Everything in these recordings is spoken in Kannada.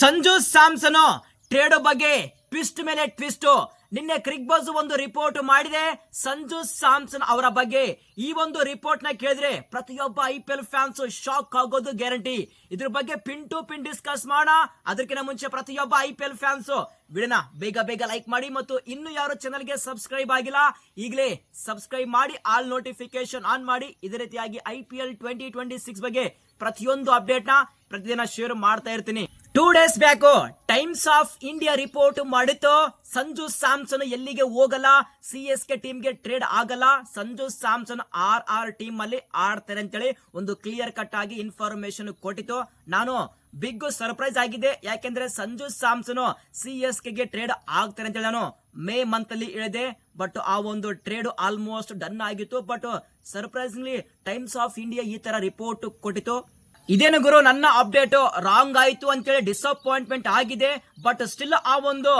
ಸಂಜು ಸ್ಯಾಮ್ಸನ್ ಟ್ರೇಡ್ ಬಗ್ಗೆ ಟ್ವಿಸ್ಟ್ ಮೇಲೆ ಟ್ವಿಸ್ಟ್ ನಿನ್ನೆ ಕ್ರಿಕ್ ಬಾಸ್ ಒಂದು ರಿಪೋರ್ಟ್ ಮಾಡಿದೆ. ಸಂಜು ಸ್ಯಾಮ್ಸನ್ ಅವರ ಬಗ್ಗೆ ಈ ಒಂದು ರಿಪೋರ್ಟ್ನ ಕೇಳಿದ್ರೆ ಪ್ರತಿಯೊಬ್ಬ I P L fans shock ಆಗೋದು ಗ್ಯಾರಂಟಿ ಇದ್ರ ಬಗ್ಗೆ ಪಿನ್ ಟು ಪಿನ್ ಡಿಸ್ಕಸ್ ಮಾಡೋಣ. ಅದಕ್ಕಿಂತ ಮುಂಚೆ ಪ್ರತಿಯೊಬ್ಬ ಐ ಪಿ ಎಲ್ ಫ್ಯಾನ್ಸ್ ವಿಡಿಯೋನ ಬೇಗ ಬೇಗ ಲೈಕ್ ಮಾಡಿ ಮತ್ತು ಇನ್ನು ಯಾರು ಚಾನಲ್ಗೆ ಸಬ್ಸ್ಕ್ರೈಬ್ ಆಗಿಲ್ಲ, ಈಗಲೇ ಸಬ್ಸ್ಕ್ರೈಬ್ ಮಾಡಿ ಆಲ್ ನೋಟಿಫಿಕೇಶನ್ ಆನ್ ಮಾಡಿ. ಇದೇ ರೀತಿಯಾಗಿ I P L twenty twenty six ಬಗ್ಗೆ ಪ್ರತಿಯೊಂದು ಅಪ್ಡೇಟ್ನ ಪ್ರತಿದಿನ ಶೇರ್ ಮಾಡ್ತಾ ಇರ್ತೀನಿ. Two days back Times of India report ಮಾಡಿತ್ತು. ಸಂಜು ಸ್ಯಾಮ್ಸನ್ ಎಲ್ಲಿಗೆ ಹೋಗಲ್ಲ? ಸಿ ಎಸ್ ಕೆ ಟೀಮ್ಗೆ ಟ್ರೇಡ್ ಆಗಲ್ಲ. Sanju Samson R R team ಅಲ್ಲಿ ಆಡ್ತಾರೆ ಅಂತೇಳಿ ಒಂದು ಕ್ಲಿಯರ್ ಕಟ್ ಆಗಿ ಇನ್ಫಾರ್ಮೇಶನ್ ಕೊಟ್ಟಿತ್ತು. ನಾನು ಬಿಗ್ ಸರ್ಪ್ರೈಸ್ ಆಗಿದೆ. ಯಾಕೆಂದ್ರೆ ಸಂಜು ಸ್ಯಾಮ್ಸನ್ ಸಿ ಎಸ್ಗೆ ಟ್ರೇಡ್ ಆಗ್ತಾರೆ ಅಂತೇಳಿ ನಾನು ಮೇ ಮಂತ್ ಅಲ್ಲಿ ಹೇಳಿದೆ. ಬಟ್ ಆ ಒಂದು ಟ್ರೇಡ್ ಆಲ್ಮೋಸ್ಟ್ ಡನ್ ಆಗಿತ್ತು. But surprisingly Times of India ಈ ತರ ರಿಪೋರ್ಟ್ ಕೊಟ್ಟಿತ್ತು. ಇದೇನು ಗುರು, ನನ್ನ ಅಪ್ಡೇಟ್ ರಾಂಗ್ ಆಯ್ತು ಅಂತೇಳಿ ಡಿಸಪಾಯಿಂಟ್ಮೆಂಟ್ ಆಗಿದೆ ಬಟ್ ಸ್ಟಿಲ್ ಆ ಒಂದು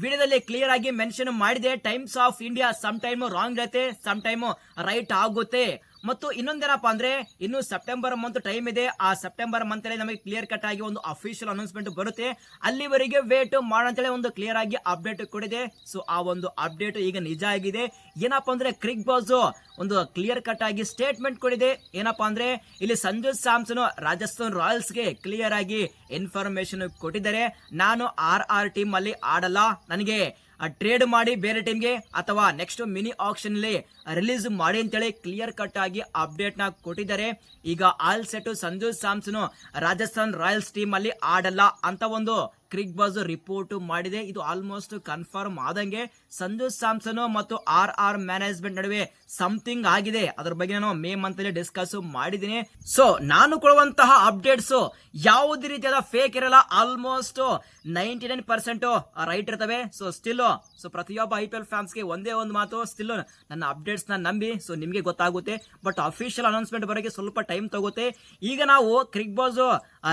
ವಿಡಿಯೋದಲ್ಲಿ ಕ್ಲಿಯರ್ ಆಗಿ ಮೆನ್ಷನ್ ಮಾಡಿದೆ Times of India some time wrong ಇರುತ್ತೆ ಸಮ್ ಟೈಮ್ ರೈಟ್ ಆಗುತ್ತೆ. ಮತ್ತು ಇನ್ನೊಂದೇನಪ್ಪ ಅಂದ್ರೆ ಇನ್ನು ಸೆಪ್ಟೆಂಬರ್ ಮಂತ್ ಟೈಮ್ ಇದೆ. ಆ ಸೆಪ್ಟೆಂಬರ್ ಮಂತ್ ಅಲ್ಲಿ ನಮಗೆ ಕ್ಲಿಯರ್ ಕಟ್ ಆಗಿ ಒಂದು ಅಫಿಷಿಯಲ್ ಅನೌನ್ಸ್ಮೆಂಟ್ ಬರುತ್ತೆ. ಅಲ್ಲಿವರೆಗೆ ವೇಟ್ ಮಾಡಂತೇಳಿ ಒಂದು ಕ್ಲಿಯರ್ ಆಗಿ ಅಪ್ಡೇಟ್ ಕೊಡಿದೆ. ಸೊ ಆ ಒಂದು ಅಪ್ಡೇಟ್ ಈಗ ನಿಜ ಆಗಿದೆ. ಏನಪ್ಪಾ ಅಂದ್ರೆ ಕ್ರಿಕ್ ಬಾಸ್ ಒಂದು ಕ್ಲಿಯರ್ ಕಟ್ ಆಗಿ ಸ್ಟೇಟ್ಮೆಂಟ್ ಕೊಡಿದೆ. ಏನಪ್ಪಾ ಅಂದ್ರೆ ಇಲ್ಲಿ ಸಂಜು ಸ್ಯಾಮ್ಸನ್ ರಾಜಸ್ಥಾನ್ ರಾಯಲ್ಸ್ಗೆ ಕ್ಲಿಯರ್ ಆಗಿ ಇನ್ಫಾರ್ಮೇಶನ್ ಕೊಟ್ಟಿದ್ದಾರೆ. ನಾನು ಆರ್ ಆರ್ ಟೀಮ್ ಅಲ್ಲಿ ಆಡಲ್ಲ. ನನಗೆ ಟ್ರೇಡ್ ಮಾಡಿ ಬೇರೆ ಟೀಮ್ಗೆ ಅಥವಾ ನೆಕ್ಸ್ಟ್ ಮಿನಿ ಆಕ್ಷನ್ ಅಲ್ಲಿ ರಿಲೀಸ್ ಮಾಡಿ ಅಂತೇಳಿ ಕ್ಲಿಯರ್ ಕಟ್ ಆಗಿ ಅಪ್ಡೇಟ್ನ ಕೊಟ್ಟಿದ್ದಾರೆ. ಈಗ all set Sanju Samson Rajasthan Royals team ಅಲ್ಲಿ ಆಡಲ್ಲ ಅಂತ ಒಂದು ಕ್ರಿಕ್ ಬಾಸ್ ರಿಪೋರ್ಟ್ ಮಾಡಿದೆ. ಇದು ಆಲ್ಮೋಸ್ಟ್ ಕನ್ಫರ್ಮ್ ಆದಂಗೆ ಸಂಜು ಸ್ಯಾಮ್ಸನ್ ಮತ್ತು ಆರ್ ಆರ್ ಮ್ಯಾನೇಜ್ಮೆಂಟ್ ನಡುವೆ ಸಮಥಿಂಗ್ ಆಗಿದೆ. ಅದ್ರ ಬಗ್ಗೆ ನಾನು ಮೇ ಮಂತ್ ಅಲ್ಲಿ ಡಿಸ್ಕಸ್ ಮಾಡಿದ್ದೀನಿ. ಸೊ ನಾನು ಕೊಡುವಂತಹ ಅಪ್ಡೇಟ್ಸ್ ಯಾವುದೇ ರೀತಿಯಾದ ಫೇಕ್ ಇರಲ್ಲ. Almost ninety nine percent right ಇರ್ತವೆ. ಸೊ ಸ್ಟಿಲ್ ಸೊ ಪ್ರತಿಯೊಬ್ಬ ಐ ಪಿ ಎಲ್ ಫ್ಯಾನ್ಸ್ಗೆ ಒಂದೇ ಒಂದು ಮಾತು. ಸ್ಟಿಲ್ ನನ್ನ ಅಪ್ಡೇಟ್ಸ್ನ ನಂಬಿ. ಸೊ ನಿಮಗೆ ಗೊತ್ತಾಗುತ್ತೆ. ಬಟ್ ಅಫಿಷಿಯಲ್ ಅನೌನ್ಸ್ಮೆಂಟ್ ಬರೋಕೆ ಸ್ವಲ್ಪ ಟೈಮ್ ತಗೋತೆ. ಈಗ ನಾವು ಕ್ರಿಕ್ ಬಾಜ್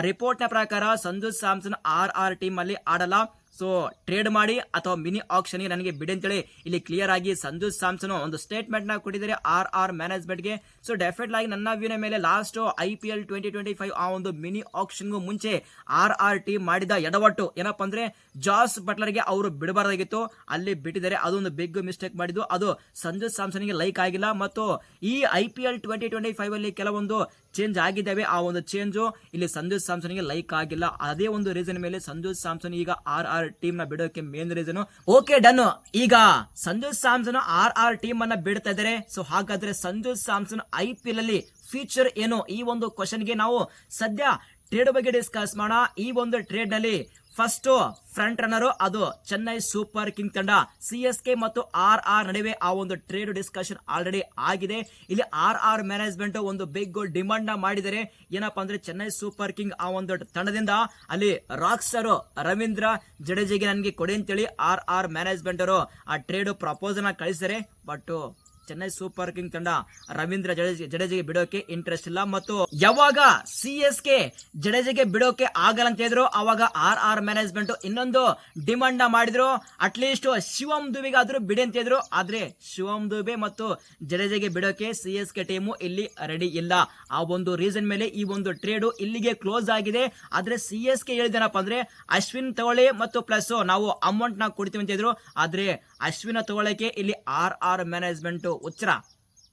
ರಿಪೋರ್ಟ್ನ ಪ್ರಕಾರ Sanju Samson, R R team ಅಲ್ಲಿ ಆಡಲ್ಲ ಸೊ ಟ್ರೇಡ್ ಮಾಡಿ ಅಥವಾ ಮಿನಿ ಆಕ್ಷನ್ಗೆ ನನಗೆ ಬಿಡಿ ಅಂತೇಳಿ ಇಲ್ಲಿ ಕ್ಲಿಯರ್ ಆಗಿ ಸಂಜು ಸ್ಯಾಮ್ಸನ್ ಒಂದು ಸ್ಟೇಟ್ಮೆಂಟ್ನ ಕೊಟ್ಟಿದ್ದಾರೆ ಆರ್ ಆರ್ ಮ್ಯಾನೇಜ್ಮೆಂಟ್ಗೆ. ಸೊ ಡೆಫಿನೆಟ್ ಆಗಿ ನನ್ನ ವ್ಯೂನ ಮೇಲೆ last I P L twenty twenty five ಆ ಒಂದು ಮಿನಿ ಆಕ್ಷನ್ ಮುಂಚೆ ಆರ್ ಆರ್ ಟಿ ಮಾಡಿದ ಎಡವಟ್ಟು. ಏನಪ್ಪ ಅಂದ್ರೆ, ಜಾಸ್ ಬಟ್ಲರ್ಗೆ ಅವರು ಬಿಡಬಾರ್ದಾಗಿತ್ತು. ಅಲ್ಲಿ ಬಿಟ್ಟಿದ್ದಾರೆ. ಅದೊಂದು ಬಿಗ್ ಮಿಸ್ಟೇಕ್ ಮಾಡಿದ್ದು. ಅದು ಸಂಜು ಸ್ಯಾಮ್ಸನ್ಗೆ ಲೈಕ್ ಆಗಿಲ್ಲ. ಮತ್ತು ಈ I P L twenty twenty five ಅಲ್ಲಿ ಕೆಲವೊಂದು ಚೇಂಜ್ ಆಗಿದ್ದಾವೆ. ಆ ಒಂದು ಚೇಂಜ್ ಇಲ್ಲಿ ಸಂಜು ಸ್ಯಾಮ್ಸನ್ಗೆ ಲೈಕ್ ಆಗಿಲ್ಲ. ಅದೇ ಒಂದು ರೀಸನ್ ಮೇಲೆ ಸಂಜು ಸ್ಯಾಮ್ಸನ್ ಈಗ ಆರ್ ಆರ್ ಟೀಮ್ನ ಬಿಡೋಕೆ ಮೇನ್ ರೀಸನ್ ಓಕೆ ಡನ್ ಈಗ Sanju Samson R R team ಅನ್ನ ಬಿಡ್ತಾ ಇದ್ದಾರೆ ಸೊ ಹಾಗಾದ್ರೆ Sanju Samson I P L ಅಲ್ಲಿ ಫ್ಯೂಚರ್ ಏನು? ಈ ಒಂದು ಕ್ವಶನ್ಗೆ ನಾವು ಸದ್ಯ ಟ್ರೇಡ್ ಬಗ್ಗೆ ಡಿಸ್ಕಸ್ ಮಾಡೋಣ. ಈ ಒಂದು ಟ್ರೇಡ್ನಲ್ಲಿ ಫಸ್ಟ್ ಫ್ರಂಟ್ ರನ್ನರ್, ಅದು ಚೆನ್ನೈ ಸೂಪರ್ ಕಿಂಗ್ ತಂಡ. ಸಿ ಎಸ್ ಕೆ ಮತ್ತು ಆರ್ ಆರ್ ನಡುವೆ ಆ ಒಂದು ಟ್ರೇಡ್ ಡಿಸ್ಕಷನ್ ಆಲ್ರೆಡಿ ಆಗಿದೆ. ಇಲ್ಲಿ ಆರ್ ಆರ್ ಮ್ಯಾನೇಜ್ಮೆಂಟ್ ಒಂದು ಬಿಗ್ ಡಿಮಾಂಡ್ನ ಮಾಡಿದರೆ ಏನಪ್ಪಾ ಅಂದ್ರೆ ಚೆನ್ನೈ ಸೂಪರ್ ಕಿಂಗ್ ಆ ಒಂದು ತಂಡದಿಂದ ಅಲ್ಲಿ ರಾಕ್ ರವೀಂದ್ರ ಜಡೇಜಿಗೆ ನನಗೆ ಕೊಡಿ ಅಂತೇಳಿ ಆರ್ ಆರ್ ಮ್ಯಾನೇಜ್ಮೆಂಟ್ ಅವರು ಆ ಟ್ರೇಡ್ ಪ್ರಪೋಸಲ್ನ ಕಳಿಸಿದರೆ ಬಟ್ ಚೆನ್ನೈ ಸೂಪರ್ ಕಿಂಗ್ ತಂಡ ರವೀಂದ್ರ ಜಡೇಜೆ ಜಡೇಜೆಗೆ ಬಿಡೋಕೆ ಇಂಟ್ರೆಸ್ಟ್ ಇಲ್ಲ. ಮತ್ತು ಯಾವಾಗ ಸಿ ಎಸ್ ಕೆ ಜಡೇಜಿಗೆ ಬಿಡೋಕೆ ಆಗಲ್ಲ ಅಂತ ಹೇಳಿದ್ರು, ಅವಾಗ ಆರ್ ಆರ್ ಮ್ಯಾನೇಜ್ಮೆಂಟ್ ಇನ್ನೊಂದು ಡಿಮಾಂಡ್ ಮಾಡಿದ್ರು. ಅಟ್ಲೀಸ್ಟ್ ಶಿವಮ್ ದುಬೆಗಾದ್ರೂ ಬಿಡಿ ಅಂತ ಹೇಳಿದ್ರು. ಆದ್ರೆ ಶಿವಂ ದುಬೆ ಮತ್ತು ಜಡೇಜಿಗೆ ಬಿಡೋಕೆ ಸಿ ಎಸ್ ಕೆ ಟೀಮು ಇಲ್ಲಿ ರೆಡಿ ಇಲ್ಲ. ಆ ಒಂದು ರೀಸನ್ ಮೇಲೆ ಈ ಒಂದು ಟ್ರೇಡ್ ಇಲ್ಲಿಗೆ ಕ್ಲೋಸ್ ಆಗಿದೆ. ಆದ್ರೆ ಸಿ ಎಸ್ ಕೆ ಹೇಳಿದೇನಪ್ಪ ಅಂದ್ರೆ ಅಶ್ವಿನ್ ತಗೊಳ್ಳಿ ಮತ್ತು ಪ್ಲಸ್ ನಾವು ಅಮೌಂಟ್ನ ಕೊಡ್ತೀವಿ ಅಂತ ಹೇಳಿದ್ರು. ಆದ್ರೆ ಅಶ್ವಿನ ತಗೊಳ್ಳಕ್ಕೆ ಇಲ್ಲಿ ಆರ್ ಆರ್ ಮ್ಯಾನೇಜ್ಮೆಂಟ್ ಉಚ್ಚರ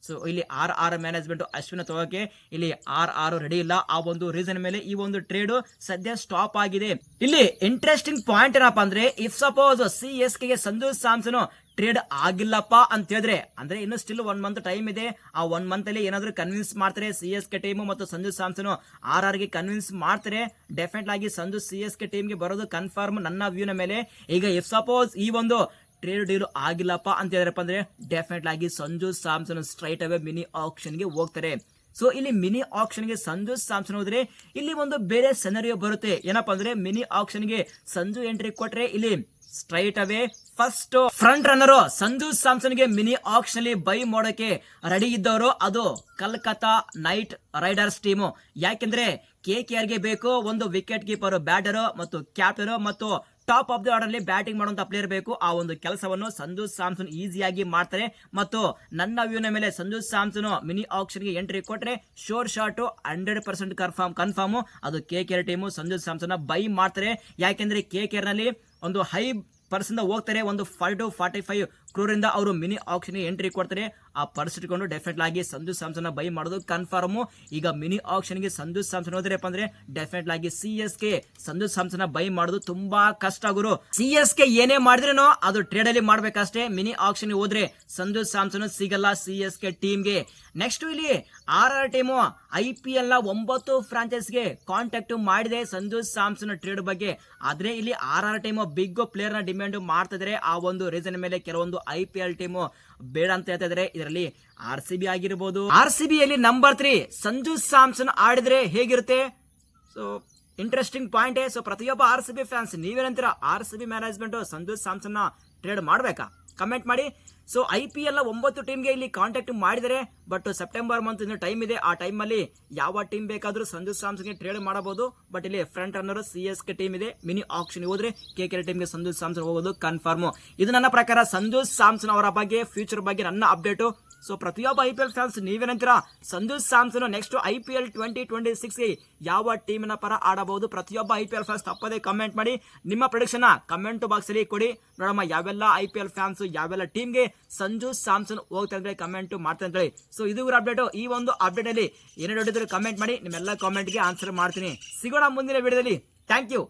ಸೊ ಇಲ್ಲಿ ಆರ್ ಆರ್ ಮ್ಯಾನೇಜ್ಮೆಂಟ್ ಅಶ್ವಿನ ತಗೋಕೆ ಇಲ್ಲಿ ಆರ್ ಆರ್ ರೆಡಿ ಇಲ್ಲ. ಆ ಒಂದು ರೀಸನ್ ಮೇಲೆ ಈ ಒಂದು ಟ್ರೇಡ್ ಸದ್ಯ ಸ್ಟಾಪ್ ಆಗಿದೆ. ಇಲ್ಲಿ ಇಂಟ್ರೆಸ್ಟಿಂಗ್ ಪಾಯಿಂಟ್ ಏನಪ್ಪ ಅಂದ್ರೆ if suppose C S K Sanju Samson trade ಆಗಿಲ್ಲಪ್ಪ ಅಂತ ಹೇಳಿದ್ರೆ, ಅಂದ್ರೆ ಇನ್ನು ಸ್ಟಿಲ್ ಒನ್ ಮಂತ್ ಟೈಮ್ ಇದೆ. ಆ ಒನ್ ಮಂತ್ ಅಲ್ಲಿ ಏನಾದ್ರು ಕನ್ವಿನ್ಸ್ ಮಾಡ್ತಾರೆ ಸಿ ಎಸ್ ಕೆ ಟೀಮ್ ಮತ್ತು ಸಂಜು ಸ್ಯಾಮ್ಸನ್ ಆರ್ಗೆ ಕನ್ವಿನ್ಸ್ ಮಾಡ್ತಾರೆ. ಡೆಫಿನೆಟ್ ಆಗಿ ಸಂಜು ಸಿ ಎಸ್ ಕೆ ಟೀಮ್ಗೆ ಬರೋದು ಕನ್ಫರ್ಮ್ ನನ್ನ ವ್ಯೂನ ಮೇಲೆ. ಈಗ ಇಫ್ ಸಪೋಸ್ ಈ ಒಂದು ಟ್ರೇಡ್ ಡೀಲ್ ಆಗಿಲ್ಲಪ್ಪ ಅಂತ ಹೇಳಿದ್ರಪ್ಪ ಅಂದ್ರೆ ಡೆಫಿನೆಟ್ ಆಗಿ Sanju Samson straight away mini ಆಕ್ಷನ್ಗೆ ಹೋಗ್ತಾರೆ. ಸೊ ಇಲ್ಲಿ ಮಿನಿ ಆಕ್ಷನ್ಗೆ ಸಂಜು ಸ್ಯಾಮ್ಸನ್ ಹೋದ್ರೆ ಇಲ್ಲಿ ಒಂದು ಬೇರೆ ಸೆನರಿಯೋ ಬರುತ್ತೆ. ಏನಪ್ಪಾ ಅಂದ್ರೆ ಮಿನಿ ಆಕ್ಷನ್ಗೆ ಸಂಜು ಎಂಟ್ರಿ ಕೊಟ್ರೆ ಇಲ್ಲಿ straight away first front runner Sanju ಸ್ಯಾಮ್ಸನ್ಗೆ mini auction ಅಲ್ಲಿ ಬೈ ಮಾಡೋಕೆ ರೆಡಿ ಇದ್ದವರು ಅದು ಕಲ್ಕತ್ತಾ ನೈಟ್ ರೈಡರ್ಸ್ ಟೀಮು ಯಾಕೆಂದ್ರೆ ಕೆ ಕೆ ಆರ್ಗೆ ಬೇಕು, ಒಂದು ವಿಕೆಟ್ ಕೀಪರ್ ಬ್ಯಾಟರ್ ಮತ್ತು ಕ್ಯಾಪ್ಟನ್ ಮತ್ತು ಟಾಪ್ ಆಫ್ ದಿ ಆರ್ಡರ್ ಅಲ್ಲಿ ಬ್ಯಾಟಿಂಗ್ ಮಾಡುವಂತ ಪ್ಲೇಯರ್ ಬೇಕು. ಆ ಒಂದು ಕೆಲಸವನ್ನು ಸಂಜು ಸ್ಯಾಮ್ಸನ್ ಈಸಿಯಾಗಿ ಮಾಡ್ತಾರೆ. ಮತ್ತು ನನ್ನ ವ್ಯೂನ ಮೇಲೆ ಸಂಜು ಸ್ಯಾಮ್ಸನ್ ಮಿನಿ ಆಕ್ಷನ್ಗೆ ಎಂಟ್ರಿ ಕೊಟ್ಟರೆ sure shot hundred percent confirm confirm ಅದು K K team Sanju Samson buy ಮಾಡ್ತಾರೆ. ಯಾಕೆಂದ್ರೆ ಕೆ ಕೆ ನಲ್ಲಿ ಒಂದು ಹೈ ಪರ್ಸೆಂಟ್ ಹೋಗ್ತಾರೆ. ಒಂದು ಫಾರ್ಟಿ ಟು ಫಾರ್ಟಿ ಫೈವ್ ಕ್ರೂರಿಂದ ಅವರು ಮಿನಿ ಆಕ್ಷನ್ ಎಂಟ್ರಿ ಕೊಡ್ತಾರೆ. ಆ ಪರ್ಸ್ ಇಟ್ಕೊಂಡು ಡೆಫಿನೆಟ್ ಆಗಿ ಸಂಜು ಸ್ಯಾಮ್ಸನ್ ಬೈ ಮಾಡೋದು ಕನ್ಫರ್ಮ್ ಈಗ ಮಿನಿ ಆಕ್ಷನ್ಗೆ ಸಂಜು ಸ್ಯಾಮ್ಸನ್ ಹೋದ್ರಪ್ಪ ಅಂದ್ರೆ ಡೆಫಿನೆಟ್ ಆಗಿ C S K Sanju Samson buy ಮಾಡೋದು ತುಂಬಾ ಕಷ್ಟ ಗುರು. ಸಿ ಎಸ್ ಕೆ ಏನೇ ಮಾಡಿದ್ರೇನೋ ಅದು ಟ್ರೇಡ್ ಅಲ್ಲಿ ಮಾಡ್ಬೇಕಷ್ಟೇ. ಮಿನಿ ಆಪ್ಷನ್ ಹೋದ್ರೆ ಸಂಜು ಸ್ಯಾಮ್ಸನ್ ಸಿಗಲ್ಲ ಸಿ ಎಸ್ ಕೆ ಟೀಮ್ಗೆ ನೆಕ್ಸ್ಟ್ ಇಲ್ಲಿ R R team I P ಎಲ್ನ ಒಂಬತ್ತು ಫ್ರಾಂಚೈಸ್ಗೆ ಕಾಂಟ್ಯಾಕ್ಟ್ ಮಾಡಿದೆ ಸಂಜು ಸ್ಯಾಮ್ಸನ್ ಟ್ರೇಡ್ ಬಗ್ಗೆ. ಆದ್ರೆ ಇಲ್ಲಿ ಆರ್ ಆರ್ ಟೀಮು ಬಿಗ್ ಪ್ಲೇಯರ್ನ ಡಿಮ್ಯಾಂಡ್ ಮಾಡ್ತಿದ್ರೆ. ಆ ಒಂದು ರೀಸನ್ ಮೇಲೆ ಕೆಲವೊಂದು ಐ ಪಿ ಎಲ್ ಟೀಮು ಬೇಡ ಅಂತ ಹೇಳ್ತಾ ಇದಾರೆ ಇದರಲ್ಲಿ ಆರ್ ಸಿ ಬಿ ಆಗಿರ್ಬೋದು. ಆರ್ ಸಿ ಬಿ ಅಲ್ಲಿ ನಂಬರ್ ತ್ರೀ ಸಂಜು ಸ್ಯಾಮ್ಸನ್ ಆಡಿದ್ರೆ ಹೇಗಿರುತ್ತೆ? ಸೊ ಇಂಟ್ರೆಸ್ಟಿಂಗ್ ಪಾಯಿಂಟ್ ಸೊ ಪ್ರತಿಯೊಬ್ಬ R C B fans ನೀವೇನಂತೀರಾ? R C B management Sanju Samson trade ಮಾಡಬೇಕಾ? ಕಮೆಂಟ್ ಮಾಡಿ. ಸೊ ಐ ಪಿ ಎಲ್ ಒಂಬತ್ತು ಟೀಮ್ಗೆ ಇಲ್ಲಿ ಕಾಂಟ್ಯಾಕ್ಟ್ ಮಾಡಿದರೆ ಬಟ್ ಸೆಪ್ಟೆಂಬರ್ ಮಂತ್ ಇನ್ನು ಟೈಮ್ ಇದೆ. ಆ ಟೈಮಲ್ಲಿ ಯಾವ ಟೀಮ್ ಬೇಕಾದರೂ ಸಂಜು ಸ್ಯಾಮ್ಸಂಗ್ಗೆ ಟ್ರೇಡ್ ಮಾಡಬಹುದು. ಬಟ್ ಇಲ್ಲಿ front runner C S K team ಇದೆ. ಮಿನಿ ಆಕ್ಷನ್ ಹೋದ್ರೆ ಕೆ ಕೆ ಟೀಮ್ಗೆ ಸಂಜು ಸ್ಯಾಮ್ಸನ್ ಹೋಗೋದು ಕನ್ಫರ್ಮ್ ಇದು ನನ್ನ ಪ್ರಕಾರ ಸಂಜು ಸ್ಯಾಮ್ಸನ್ ಅವರ ಬಗ್ಗೆ ಫ್ಯೂಚರ್ ಬಗ್ಗೆ ನನ್ನ ಅಪ್ಡೇಟು ಸೊ ಪ್ರತಿಯೊಬ್ಬ I P L fans ನೀವೇನಂತೀರಾ Sanju Samson next I P L twenty twenty ಸಿಕ್ಸ್ಗೆ ಯಾವ ಟೀಮಿನ ಪರ ಆಡಬಹುದು? ಪ್ರತಿಯೊಬ್ಬ ಐ ಪಿ ಎಲ್ ಫ್ಯಾನ್ಸ್ ತಪ್ಪದೇ ಕಮೆಂಟ್ ಮಾಡಿ. ನಿಮ್ಮ ಪ್ರೊಡಿಕ್ಷನ್ ಕಮೆಂಟ್ ಬಾಕ್ಸ್ ಅಲ್ಲಿ ಕೊಡಿ. ನೋಡಮ್ಮ, ಯಾವೆಲ್ಲ ಐ ಪಿ ಎಲ್ ಫ್ಯಾನ್ಸ್ ಯಾವೆಲ್ಲ ಟೀಮ್ಗೆ ಸಂಜು ಸ್ಯಾಮ್ಸನ್ ಹೋಗ್ತಾ ಇದ್ರೆ ಕಮೆಂಟ್ ಮಾಡ್ತಾ ಇದ್ರೆ ಸೊ ಇದು ಅಪ್ಡೇಟ್ ಈ ಒಂದು ಅಪ್ಡೇಟ್ ಅಲ್ಲಿ ಏನೇ ಕಮೆಂಟ್ ಮಾಡಿ, ನಿಮ್ಮೆಲ್ಲ ಕಾಮೆಂಟ್ಗೆ ಆನ್ಸರ್ ಮಾಡ್ತೀನಿ. ಸಿಗೋಣ ಮುಂದಿನ ವಿಡಿಯೋದಲ್ಲಿ ಥ್ಯಾಂಕ್ ಯು